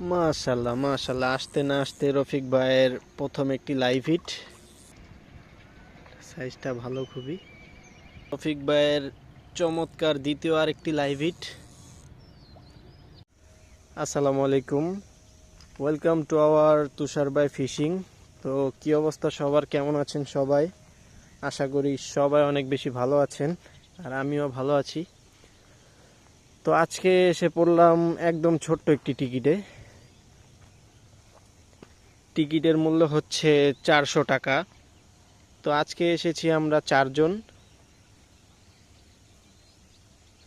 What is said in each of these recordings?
মাশাল্লাহ মাশাল্লাহ আসতে না আসতে রফিক ভাইয়ের প্রথম একটি লাইভ হিট সাইজটা ভালো খুবই। রফিক ভাইয়ের চমৎকার দ্বিতীয় আর একটি লাইভ হিট আসসালামু আলাইকুম। Welcome to our Tushar by fishing তো কি অবস্থা সবার? কেমন আছেন সবাই? আশা করি সবাই অনেক বেশি ভালো আছেন, আর আমিও ভালো আছি। তো আজকে এসে পড়লাম একদম ছোট্ট একটি টিকিটে টিকিটের মূল্য হচ্ছে চারশো টাকা। তো আজকে এসেছি আমরা চারজন।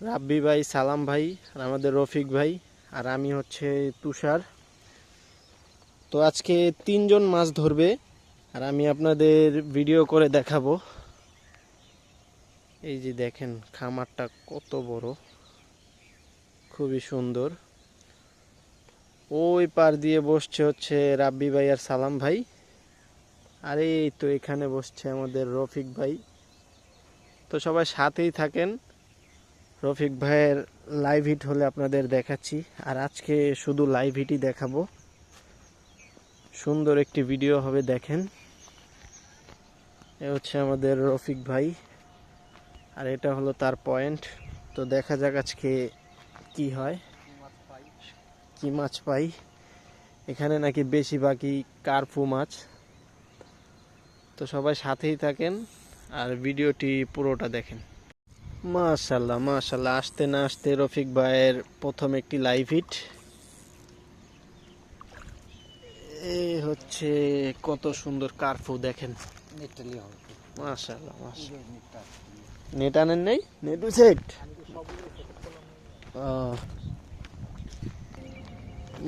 রাব্বি ভাই, সালাম ভাই, আর আমাদের রফিক ভাই, আর আমি হচ্ছে তুষার। তো আজকে তিনজন মাছ ধরবে, আর আমি আপনাদের ভিডিও করে দেখাবো। এই যে দেখেন, খামারটা কত বড়, খুবই সুন্দর। ওই পার দিয়ে বসছে হচ্ছে রাব্বি ভাই আর সালাম ভাই। আর এই তো এখানে বসছে আমাদের রফিক ভাই। তো সবাই সাথেই থাকেন। রফিক ভাইয়ের লাইভ হিট হলে আপনাদের দেখাচ্ছি। আর আজকে শুধু লাইভ হিটই দেখাবো। সুন্দর একটি ভিডিও হবে, দেখেন। এ হচ্ছে আমাদের রফিক ভাই। আর এটা হলো তার পয়েন্ট তো দেখা যাক আজকে কি হয়। কি মাছ পাই? এখানে নাকি বেশিরভাগই কার্পু মাছ। তো সবাই সাথেই থাকেন আর ভিডিওটি পুরোটা দেখেন। মাশাল্লাহ মাশাল্লাহ আসতে না আসতে রফিক ভাইয়ের প্রথম একটি লাইভ হিট এই হচ্ছে কত সুন্দর কার্পু দেখেন। মাশাল্লাহ মাশাল্লাহ। নেট আনেন নেই? নেট সেট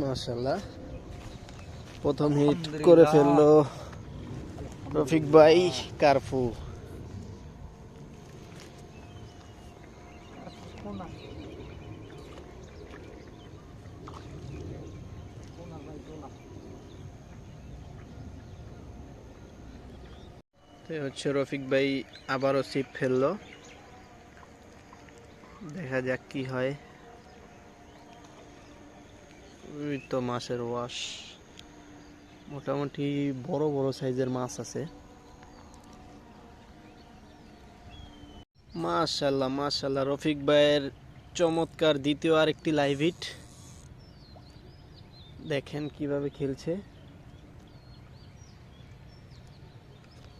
মাশাল্লাহ প্রথম হিট করে ফেলল রফিক ভাই, কারফু। হচ্ছে রফিক ভাই আবারও সিপ ফেলল। দেখা যাক কি হয়। ওই তো মাছের ওয়াশ। মোটামুটি বড় বড় সাইজের মাছ আছে। মাশাল্লাহ মাশাল্লাহ রফিক ভাইয়ের চমৎকার দ্বিতীয় আরেকটি লাইভ হিট দেখেন কীভাবে খেলছে।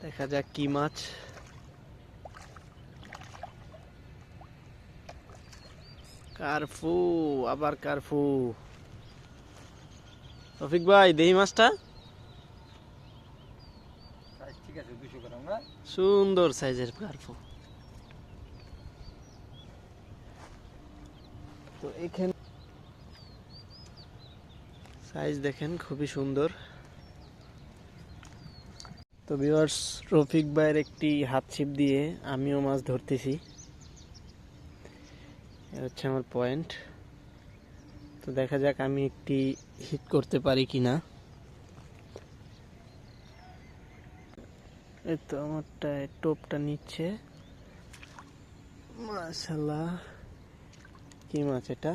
দেখা যাক কি মাছ। কারফু, আবার কারফু। রফিক ভাই দেহি মাছটা? সুন্দর সাইজের কার্পু। তো এখানে সাইজ দেখেন খুবই সুন্দর। তো ভিউয়ার্স রফিক ভাইয়ের একটি হাত ছিপ দিয়ে আমিও মাছ ধরতেছি। হচ্ছে আমার পয়েন্ট তো দেখা যাক আমি একটি হিট করতে পারি কিনা। এই তো আমারটা টোপটা নিচ্ছে। মাশাল্লাহ কি মাছ এটা?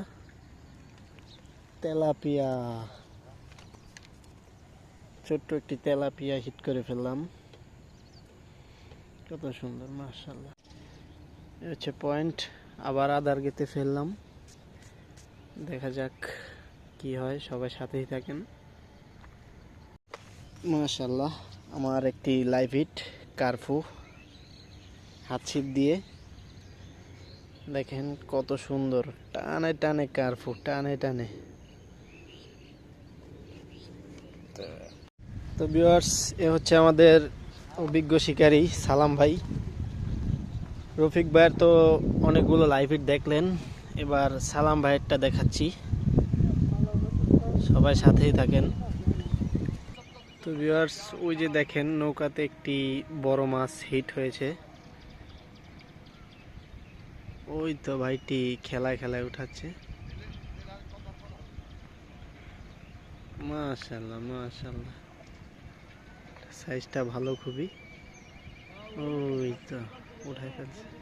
তেলাপিয়া। ছোট্ট একটি তেলাপিয়া হিট করে ফেললাম। কত সুন্দর মাশাল্লাহ এই হচ্ছে পয়েন্ট আবার আদার গেতে ফেললাম। দেখা যাক কি হয়, সবাই সাথেই থাকেন। মাশাল্লাহ আমার একটি লাইভ হিট কারফু হাত ছিপ দিয়ে। দেখেন কত সুন্দর, টানে টানে কারফু টানে টানে। তো ভিউয়ার্স এ হচ্ছে আমাদের অভিজ্ঞ শিকারী সালাম ভাই। রফিক ভাইয়ের তো অনেকগুলো লাইভ হিট দেখলেন। এবার সালাম ভাইয়েরটা দেখাচ্ছি। সবাই সাথেই থাকেন। তো ভিউয়ার্স, ওই যে দেখেন, নৌকাতে একটি বড় মাছ হিট হয়েছে। ওই তো ভাইটি খেলায় খেলায় উঠাচ্ছে। মাশাল্লাহ মাশাল্লাহ। সাইজটা ভালো খুবই। ওই তো উঠাই ফেলছে।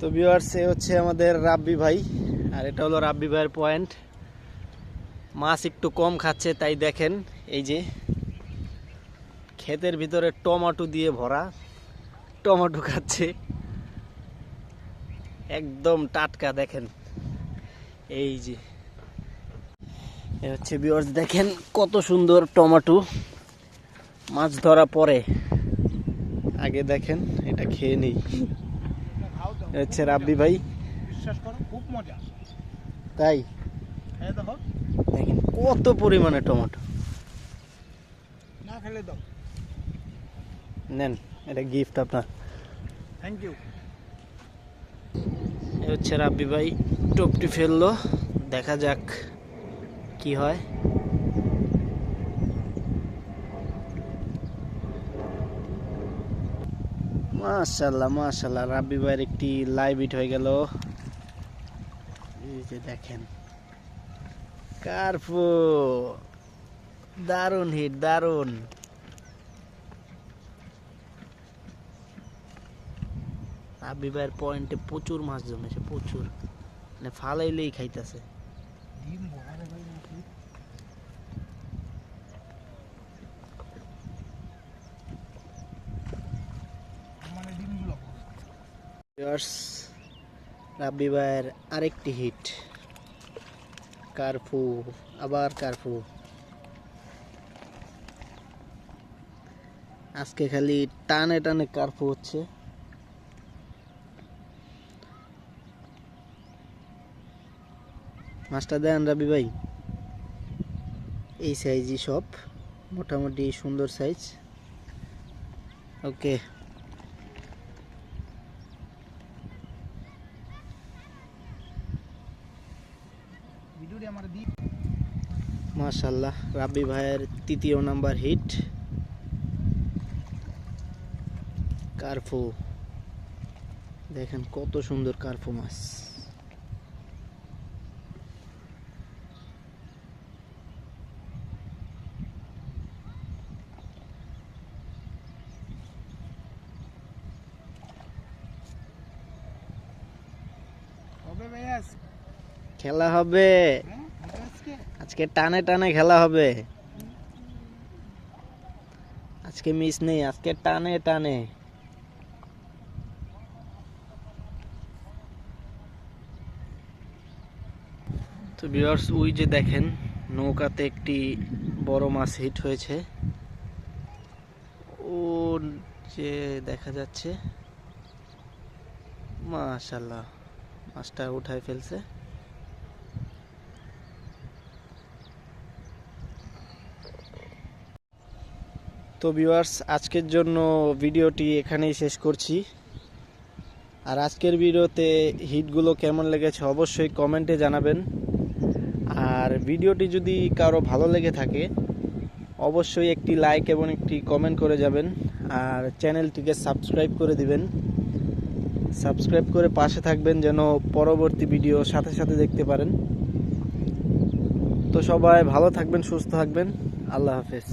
তো ভিউয়ার্স এ হচ্ছে আমাদের রাব্বি ভাই, আর এটা হলো রাব্বি ভাইয়ের পয়েন্ট মাছ একটু কম খাচ্ছে, তাই দেখেন, এই যে ক্ষেতের ভিতরে টমাটো দিয়ে ভরা, টমাটো খাচ্ছে। একদম টাটকা, দেখেন, এই যে। এ হচ্ছে ভিউয়ার্স দেখেন কত সুন্দর টমাটো। মাছ ধরা পরে। আগে দেখেন, এটা খেয়ে নেই। হচ্ছে রাব্বি ভাই। বিশ্বাস করো খুব মজা তাই? হ্যাঁ দেখো। দেখেন কত পরিমাণে টমেটো। না ফেলে দাও। নেন এটা গিফট আপনার। থ্যাংক ইউ হচ্ছে রাব্বি ভাই টোপটি ফেলল। দেখা যাক কি হয়। মাশাল্লাহ মাশাল্লাহ রাব্বি ভাইয়ের একটি লাইভ হিট হয়ে গেল। এই যে দেখেন কার্পু দারুণ হিট দারুণ। রাব্বি ভাইয়ের পয়েন্টে প্রচুর মাছ জমেছে, প্রচুর। মানে ফালাইলেই খাইতেছে ডিম বড়ারে ভাই নাকি মানে ডিমগুলো ভিউয়ার্স রাব্বি ভাইয়ের আরেকটি হিট কারফু আবার কারফু আজকে খালি টানে টানে কারফু হচ্ছে। মাছটা দেন রাবি ভাই। এই সাইজই সব। মোটামুটি সুন্দর সাইজ ওকে ভিডিওটি আমার দি মাশাল্লাহ রাব্বি ভাইয়ের তৃতীয় নাম্বার হিট। কারফু। দেখেন কত সুন্দর কারফু মাছ হবে ভাই আজ খেলা হবে। আজকে টানে টানে খেলা হবে। আজকে মিস নেই, আজকে টানে টানে। তো ভিউয়ার্স ওই যে দেখেন, নৌকাতে একটি বড় মাছ হিট হয়েছে। ও যে দেখা যাচ্ছে মাশাল্লাহ মাছটা উঠায় ফেলছে। তো ভিউয়ার্স আজকের জন্য ভিডিওটি এখানেই শেষ করছি। আর আজকের ভিডিওতে হিটগুলো কেমন লেগেছে অবশ্যই কমেন্টে জানাবেন। আর ভিডিওটি যদি কারও ভালো লেগে থাকে, অবশ্যই একটি লাইক এবং একটি কমেন্ট করে যাবেন। আর চ্যানেলটিকে সাবস্ক্রাইব করে দিবেন। সাবস্ক্রাইব করে পাশে থাকবেন যেন পরবর্তী ভিডিও সাথে সাথে দেখতে পারেন। তো সবাই ভালো থাকবেন, সুস্থ থাকবেন। আল্লাহ হাফেজ।